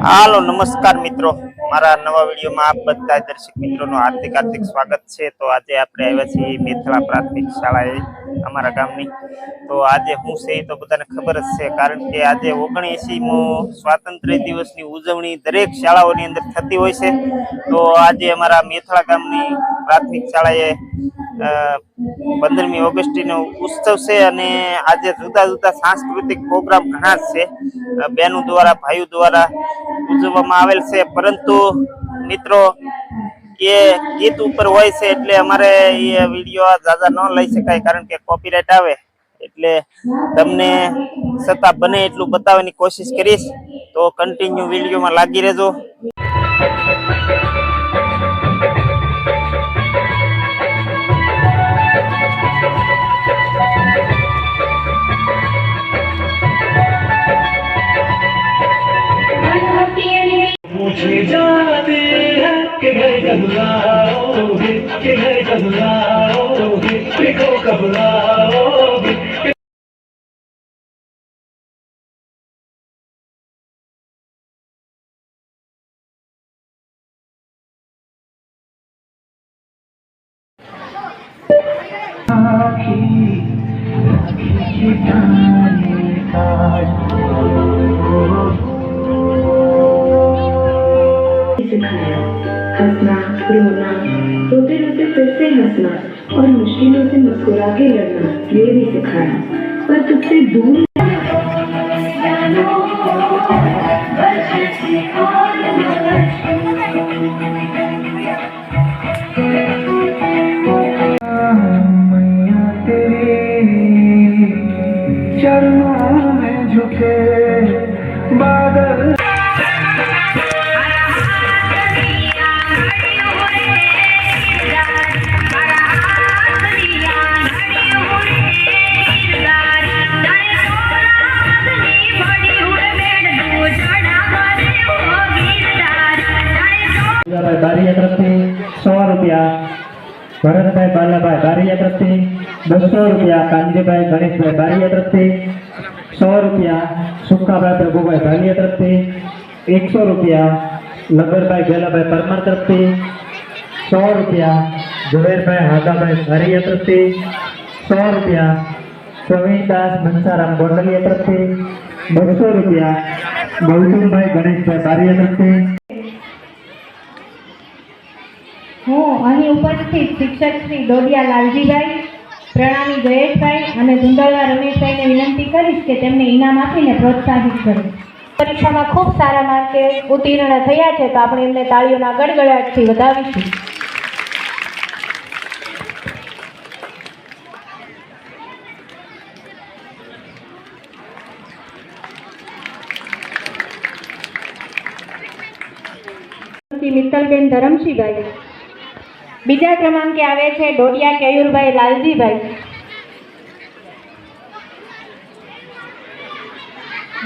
હાલો, નમસ્કાર મિત્રો. મારા નવા વિડીયોમાં આપ બધા દર્શક મિત્રોનું હાર્દિક હાર્દિક સ્વાગત છે. તો આજે આપણે આવ્યા છીએ મેથલા પ્રાથમિક શાળાએ અમારા ગામની. તો આજે હું છે તો બધાને ખબર જ છે, કારણ કે આજે ઓગણએંસીમો સ્વાતંત્ર્ય દિવસની ઉજવણી દરેક શાળાઓની અંદર થતી હોય છે. તો આજે અમારા મેથળા ગામની પ્રાથમિક શાળાએ પંદરમી ઓગસ્ટનો ઉત્સવ છે અને આજે જુદા જુદા સાંસ્કૃતિક પ્રોગ્રામ ઘણા છે. બહેનો દ્વારા, ભાઈઓ દ્વારા ઉજવવામાં આવેલ છે. પરંતુ મિત્રો એ ગીત ઉપર હોય છે એટલે અમારે એ વીડિયો ઝાઝા ન લઈ શકાય કારણ કે કોપીરાઇટ આવે. એટલે તમને છતાં બને એટલું બતાવવાની કોશિશ કરીશ. તો કન્ટિન્યુ વિડીયોમાં લાગી રહેજો. सिखाया हंसना रोना रोते रोते फिर से हंसना और मुश्किलों से मुस्कुरा के लड़ना ये भी सिखाया पर तुझसे दूर ભરતભાઈ બાલાભાઈ બારીયા તરફથી બસો રૂપિયા, કાનજીભાઈ ગણેશભાઈ બારીયા તરફથી સો રૂપિયા, સુખાભાઈ પ્રભુભાઈ ભાલિયા તરફથી એકસો રૂપિયા લગરભાઈ ગેલાભાઈ પરમાર તરફથી સો રૂપિયા, ઝવેરભાઈ હાદાભાઈ બારીયા તરફથી સો રૂપિયા, પ્રવીણદાસ બંસારામ ગોંડલિયા તરફથી બસો રૂપિયા, ગૌતમભાઈ ગણેશભાઈ બારીયા તરફથી હું અહીં ઉપસ્થિત શિક્ષક શ્રી ડોડિયા લાલજીભાઈ, પ્રણામી જયેશભાઈ અને ધુંધળવા રમેશભાઈને વિનંતી કરીશ કે તેમને ઇનામ આપીને પ્રોત્સાહિત કરે. પરીક્ષામાં ખૂબ સારા માર્કે ઉત્તીર્ણ થયા છે, તો આપણે એમને તાળીઓના ગડગડાટથી વધાવીશું. મિત્તલબેન ધરમશીભાઈ બીજા ક્રમાંકે આવે છે ડોડિયા કેયુરભાઈ લાલજીભાઈ.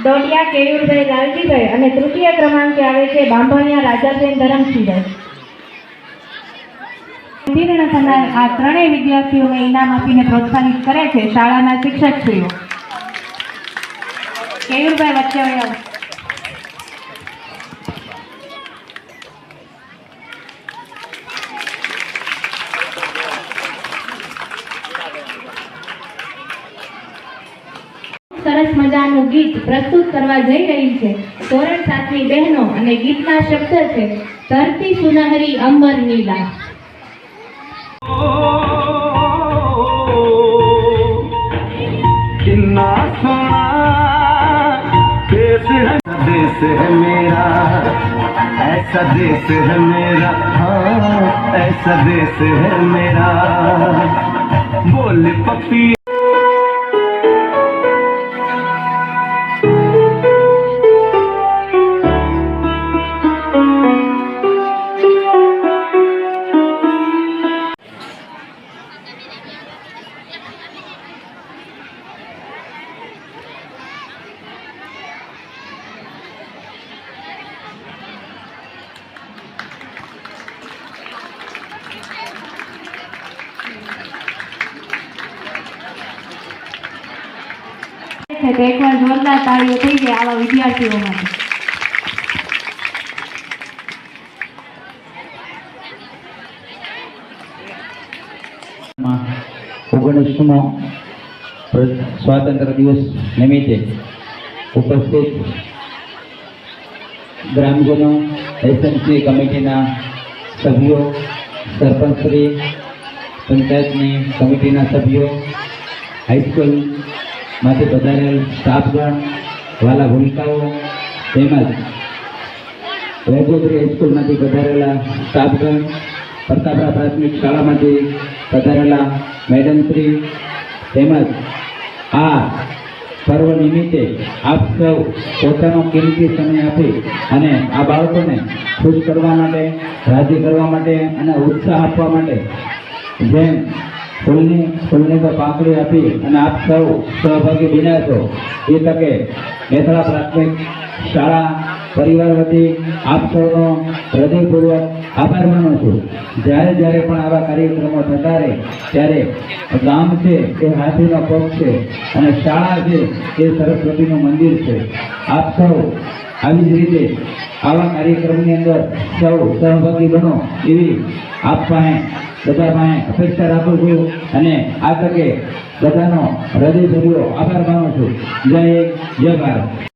ડોડિયા કેયુરભાઈ લાલજીભાઈ અને તૃતીય ક્રમાંકે આવે છે બાંભણિયા રાજાબેન ધરમસિંહભાઈ. ઉત્તીર્ણ થનાર આ ત્રણેય વિદ્યાર્થીઓને ઇનામ આપીને પ્રોત્સાહિત કરે છે શાળાના શિક્ષકશ્રીઓ. કેયુરભાઈ વચ્ચે ગીત પ્રસ્તુત કરવા જઈ રહી છે ધોરણ સાતની બહેનો અને ગીતના શબ્દ છે ધરતી સુનહરી અંબર નીલા किन्ना सोना देश है देश है मेरा ऐसा देश है मेरा हाँ ऐसा देश है मेरा बोल पपी છે તો એકવાર જોરદાર તાળીઓ થઈ ગઈ આવા વિદ્યાર્થીઓ માટે. ઓગણીસમો સ્વાતંત્ર દિવસ નિમિત્તે ઉપસ્થિત ગ્રામજનો, એસએમસી કમિટીના સભ્યો, સરપંચશ્રી, પંચાયતની કમિટીના સભ્યો, હાઈસ્કૂલ હાઈસ્કૂલમાંથી પધારેલ સ્ટાફગણ, વાલા ભૂમિકાઓ તેમજ વેજોદરી હાઈસ્કૂલમાંથી પધારેલા સ્ટાફગણ, પ્રતાપરા પ્રાથમિક શાળામાંથી પધારેલા મેડમશ્રી તેમજ આ પર્વ નિમિત્તે આપ સૌ પોતાનો કિંમતી સમય આપી અને આ બાળકોને ખુશ કરવા માટે, રાજી કરવા માટે અને ઉત્સાહ આપવા માટે જેમ ફૂલની ફૂલની તો પાંખડી આપી અને આપ સૌ સહભાગી બન્યા છો. એ તકે નેથળા પ્રાથમિક શાળા પરિવાર વતી આપ સૌનો હૃદયપૂર્વક આભાર માનું છું. જ્યારે જ્યારે પણ આવા કાર્યક્રમો થતા રહે, ત્યારે ગામ છે, એ હાથીનો પગ છે, અને શાળા છે, એ સરસ્વતીનું મંદિર છે. આપ સૌ આવી જ રીતે આવા કાર્યક્રમની અંદર સૌ સહભાગી બનો એવી આપ પાસે બધા પાસે અપેક્ષા રાખું છું અને આ તકે બધાનો હૃદયભર્યો આભાર માનું છું. જય જય ભારત.